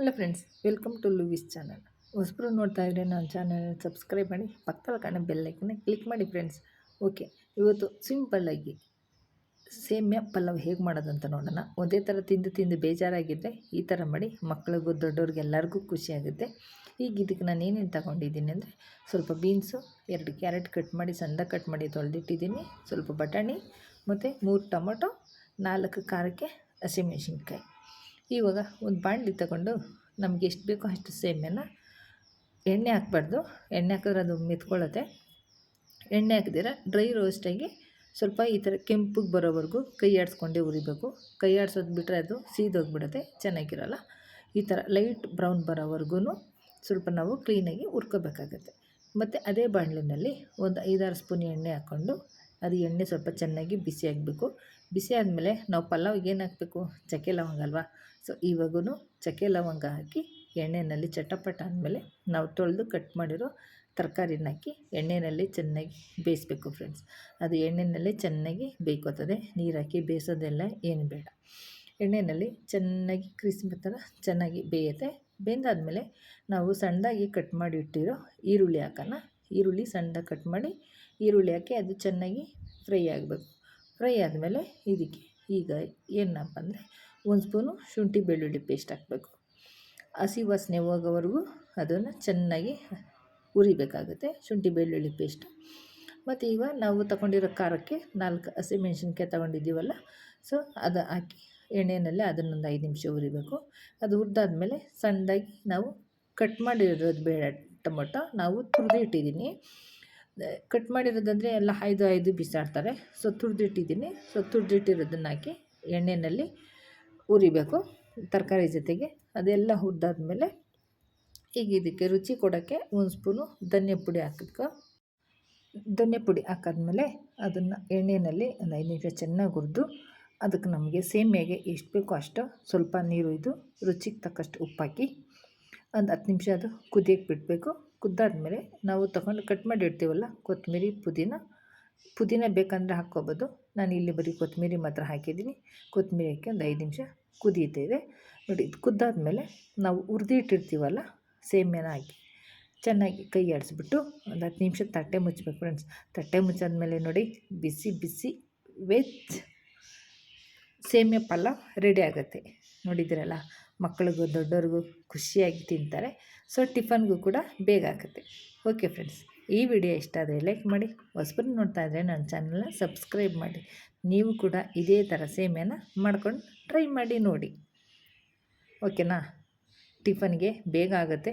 Hello friends, welcome to Louis channel. ಹೊಸಬ್ರು ನೋಡ್ತಾ ಇದ್ರೆ ನನ್ನ ಚಾನಲ್ ಸಬ್ಸ್ಕ್ರೈಬ್ ಮಾಡಿ ಪಕ್ಕದಲ್ಲಿ ಕಾಣೋ ಬೆಲ್ಲೈಕನ್ನ ಕ್ಲಿಕ್ ಮಾಡಿ ಫ್ರೆಂಡ್ಸ್. ಓಕೆ, ಇವತ್ತು ಸಿಂಪಲ್ಲಾಗಿ ಸೇಮ್ಯ ಪಲಾವ್ ಹೇಗೆ ಮಾಡೋದಂತ ನೋಡೋಣ. ಒಂದೇ ಥರ ತಿಂದು ತಿಂದು ಬೇಜಾರಾಗಿದ್ದರೆ ಈ ಥರ ಮಾಡಿ ಮಕ್ಕಳಿಗೂ ದೊಡ್ಡವ್ರಿಗೆ ಎಲ್ಲರಿಗೂ ಖುಷಿಯಾಗುತ್ತೆ ಈಗ ಇದಕ್ಕೆ ನಾನು ಏನೇನು ತಗೊಂಡಿದ್ದೀನಿ ಅಂದರೆ, ಸ್ವಲ್ಪ ಬೀನ್ಸು, ಎರಡು ಕ್ಯಾರೆಟ್ ಕಟ್ ಮಾಡಿ ಸಂದ ಕಟ್ ಮಾಡಿ ತೊಳೆದಿಟ್ಟಿದ್ದೀನಿ. ಸ್ವಲ್ಪ ಬಟಾಣಿ, ಮತ್ತು ಮೂರು ಟೊಮೊಟೊ, ನಾಲ್ಕು ಖಾರಕ್ಕೆ ಹಸಿಮೆಣ್ಸಿನ್ಕಾಯಿ. ಇವಾಗ ಒಂದು ಬಾಣಲಿ ತಗೊಂಡು ನಮ್ಗೆ ಎಷ್ಟು ಬೇಕೋ ಅಷ್ಟು ಸೇಮೆನ ಎಣ್ಣೆ ಹಾಕ್ಬಾರ್ದು. ಎಣ್ಣೆ ಹಾಕಿದ್ರೆ ಅದು ಮೆತ್ಕೊಳ್ಳುತ್ತೆ. ಎಣ್ಣೆ ಹಾಕಿದಿರ ಡ್ರೈ ರೋಸ್ಟಾಗಿ ಸ್ವಲ್ಪ ಈ ಥರ ಕೆಂಪಿಗೆ ಬರೋವರೆಗೂ ಕೈ ಆಡಿಸ್ಕೊಂಡೇ ಉರಿಬೇಕು. ಕೈ ಆಡಿಸೋದು ಬಿಟ್ಟರೆ ಅದು ಸೀದೋಗಿಬಿಡುತ್ತೆ ಚೆನ್ನಾಗಿರಲ್ಲ. ಈ ಥರ ಲೈಟ್ ಬ್ರೌನ್ ಬರೋವರೆಗೂ ಸ್ವಲ್ಪ ನಾವು ಕ್ಲೀನಾಗಿ ಹುರ್ಕೋಬೇಕಾಗತ್ತೆ. ಮತ್ತು ಅದೇ ಬಾಣಲಿನಲ್ಲಿ ಒಂದು ಐದಾರು ಸ್ಪೂನ್ ಎಣ್ಣೆ ಹಾಕ್ಕೊಂಡು ಅದು ಎಣ್ಣೆ ಸ್ವಲ್ಪ ಚೆನ್ನಾಗಿ ಬಿಸಿ ಆಗಬೇಕು. ಬಿಸಿ ಆದಮೇಲೆ ನಾವು ಪಲಾವ್ಗೆ ಏನು ಹಾಕಬೇಕು? ಚಕ್ಕೆ ಲವಂಗ ಅಲ್ವಾ ಸೊ ಇವಾಗೂ ಚಕ್ಕೆ ಲವಂಗ ಹಾಕಿ ಎಣ್ಣೆಯಲ್ಲಿ ಚಟಪಟ ಆದಮೇಲೆ ನಾವು ತೊಳೆದು ಕಟ್ ಮಾಡಿರೋ ತರಕಾರಿನ ಹಾಕಿ ಎಣ್ಣೆಯಲ್ಲಿ ಚೆನ್ನಾಗಿ ಬೇಯಿಸ್ಬೇಕು ಫ್ರೆಂಡ್ಸ್ ಅದು ಎಣ್ಣೆಯಲ್ಲಿ ಚೆನ್ನಾಗಿ ಬೇಯ್ಕೋತದೆ. ನೀರು ಹಾಕಿ ಬೇಯಿಸೋದೆಲ್ಲ ಏನು ಬೇಡ. ಎಣ್ಣೆಯಲ್ಲಿ ಚೆನ್ನಾಗಿ ಕ್ರಿಸ್ಪಿ ಥರ ಚೆನ್ನಾಗಿ ಬೇಯುತ್ತೆ. ಬೆಂದಾದಮೇಲೆ ನಾವು ಸಣ್ಣದಾಗಿ ಕಟ್ ಮಾಡಿ ಇಟ್ಟಿರೋ ಈರುಳ್ಳಿ ಹಾಕೋಣ ಈರುಳ್ಳಿ ಸಣ್ಣದಾಗಿ ಕಟ್ ಮಾಡಿ ಈರುಳ್ಳಿ ಹಾಕಿ ಅದು ಚೆನ್ನಾಗಿ ಫ್ರೈ ಆಗಬೇಕು. ಫ್ರೈ ಆದಮೇಲೆ ಇದಕ್ಕೆ ಈಗ ಏನಪ್ಪ ಅಂದರೆ ಒಂದು ಸ್ಪೂನು ಶುಂಠಿ ಬೆಳ್ಳುಳ್ಳಿ ಪೇಸ್ಟ್ ಹಾಕಬೇಕು. ಹಸಿ ವಾಸನೆ ಹೋಗೋವರೆಗೂ ಅದನ್ನು ಚೆನ್ನಾಗಿ ಹುರಿಬೇಕಾಗುತ್ತೆ ಶುಂಠಿ ಬೆಳ್ಳುಳ್ಳಿ ಪೇಸ್ಟ್. ಮತ್ತು ಈಗ ನಾವು ತಗೊಂಡಿರೋ ಖಾರಕ್ಕೆ ನಾಲ್ಕು ಹಸಿಮೆಣ್ಸಿನ್ಕಾಯಿ ತಗೊಂಡಿದ್ದೀವಲ್ಲ, ಸೊ ಅದು ಹಾಕಿ ಎಣ್ಣೆಯಲ್ಲೇ ಅದನ್ನೊಂದು ಐದು ನಿಮಿಷ ಉರಿಬೇಕು ಅದು ಹುರಿದಾದ್ಮೇಲೆ ಸಣ್ಣದಾಗಿ ನಾವು ಕಟ್ ಮಾಡಿರೋದು ಬೇಡ ಟೊಮೊಟೊ ನಾವು ತುರಿದು ಇಟ್ಟಿದ್ದೀನಿ ಕಟ್ ಮಾಡಿರೋದಂದರೆ ಎಲ್ಲ ಐದು ಐದು ಬಿಸಾಡ್ತಾರೆ. ಸೊ ತುರಿದಿಟ್ಟಿದ್ದೀನಿ. ಸೊ ತುರಿದಿಟ್ಟಿರೋದನ್ನ ಹಾಕಿ ಎಣ್ಣೆಯಲ್ಲಿ ಉರಿಬೇಕು ತರಕಾರಿ ಜೊತೆಗೆ. ಅದೆಲ್ಲ ಹುರಿದಾದ್ಮೇಲೆ ಈಗ ಇದಕ್ಕೆ ರುಚಿ ಕೊಡೋಕ್ಕೆ ಒಂದು ಸ್ಪೂನು ಧನಿಯಾ ಪುಡಿ ಹಾಕಬೇಕು ಧನಿಯಾ ಪುಡಿ ಹಾಕಾದ್ಮೇಲೆ ಅದನ್ನು ಎಣ್ಣೆಯಲ್ಲಿ ಒಂದು ಐದು ನಿಮಿಷ ಚೆನ್ನಾಗಿ ಹುರಿದು ಅದಕ್ಕೆ ನಮಗೆ ಸೇಮಿಯಾಗೆ ಎಷ್ಟು ಬೇಕೋ ಅಷ್ಟು ಸ್ವಲ್ಪ ನೀರು ಇದು ರುಚಿಗೆ ತಕ್ಕಷ್ಟು ಉಪ್ಪಾಕಿ ಒಂದು ಹತ್ತು ನಿಮಿಷ ಅದು ಕುದಿಯಕ್ಕೆ ಬಿಡಬೇಕು. ಕುದ್ದಾದಮೇಲೆ ನಾವು ತಗೊಂಡು ಕಟ್ ಮಾಡಿ ಇಡ್ತೀವಲ್ಲ, ಕೊತ್ತಂಬರಿ, ಪುದೀನ. ಪುದೀನ ಬೇಕಂದರೆ ಹಾಕ್ಕೋಬೋದು. ನಾನು ಇಲ್ಲಿ ಬರೀ ಕೊತ್ತಂಬರಿ ಮಾತ್ರ ಹಾಕಿದ್ದೀನಿ. ಕೊತ್ತಂಬರಿ ಹಾಕಿ ಒಂದು ಐದು ನಿಮಿಷ ಕುದೀತಿದೆ ನೋಡಿ, ಇದು ಕುದ್ದಾದ್ಮೇಲೆ ನಾವು ಹುರಿದಿಟ್ಟಿರ್ತೀವಲ್ಲ ಸೇಮ್ಯಾನ ಹಾಕಿ ಚೆನ್ನಾಗಿ ಕೈ ಆಡಿಸ್ಬಿಟ್ಟು ಒಂದು ಹತ್ತು ನಿಮಿಷ ತಟ್ಟೆ ಮುಚ್ಚಬೇಕು ಫ್ರೆಂಡ್ಸ್ ತಟ್ಟೆ ಮುಚ್ಚಾದ್ಮೇಲೆ ನೋಡಿ, ಬಿಸಿ ಬಿಸಿ ವೆಜ್ ಸೇಮ್ಯ ಪಲಾವ್ ರೆಡಿ ಆಗುತ್ತೆ. ನೋಡಿದ್ದೀರಲ್ಲ, ಮಕ್ಕಳಿಗೂ ದೊಡ್ಡವ್ರಿಗೂ ಖುಷಿಯಾಗಿ ತಿಂತಾರೆ. ಸೊ, ಟಿಫನ್ಗೂ ಕೂಡ ಬೇಗ ಆಗುತ್ತೆ. ಓಕೆ ಫ್ರೆಂಡ್ಸ್, ಈ ವಿಡಿಯೋ ಇಷ್ಟ ಆದರೆ ಲೈಕ್ ಮಾಡಿ ಹೊಸಬರು ನೋಡ್ತಾ ಇದ್ದರೆ ನನ್ನ ಚಾನಲ್ನ ಸಬ್ಸ್ಕ್ರೈಬ್ ಮಾಡಿ. ನೀವು ಕೂಡ ಇದೇ ಥರ ಸೇಮೆಯನ್ನು ಮಾಡ್ಕೊಂಡು ಟ್ರೈ ಮಾಡಿ ನೋಡಿ. ಓಕೆನಾ? ಟಿಫನ್ಗೆ ಬೇಗ ಆಗುತ್ತೆ.